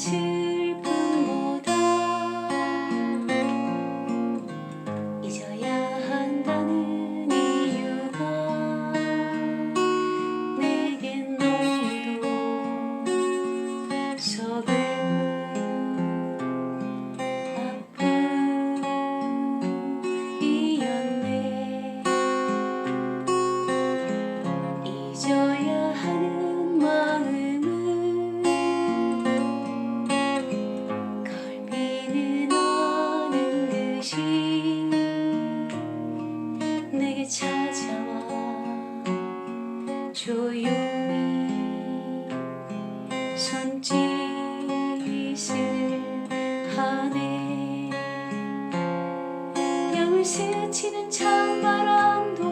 去 조용히 손짓을 하네. 뺨을 스치는 찬바람도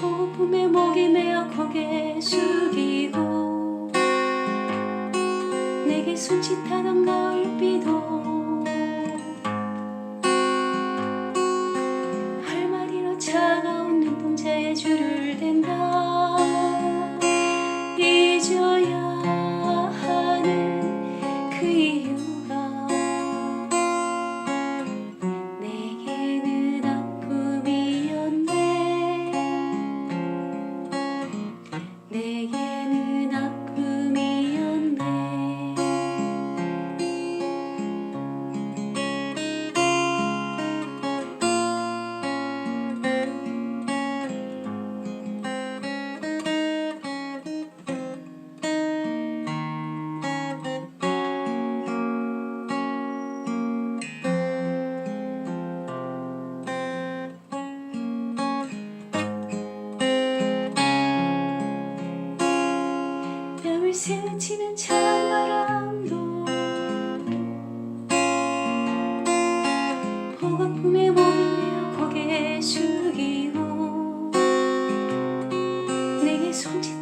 호흡에 목이 메어 고개 숙이고 내게 손짓하던 가을빛 스치는 찬바람도 혹은 품에 몰려 고개 숙이고 내게 손짓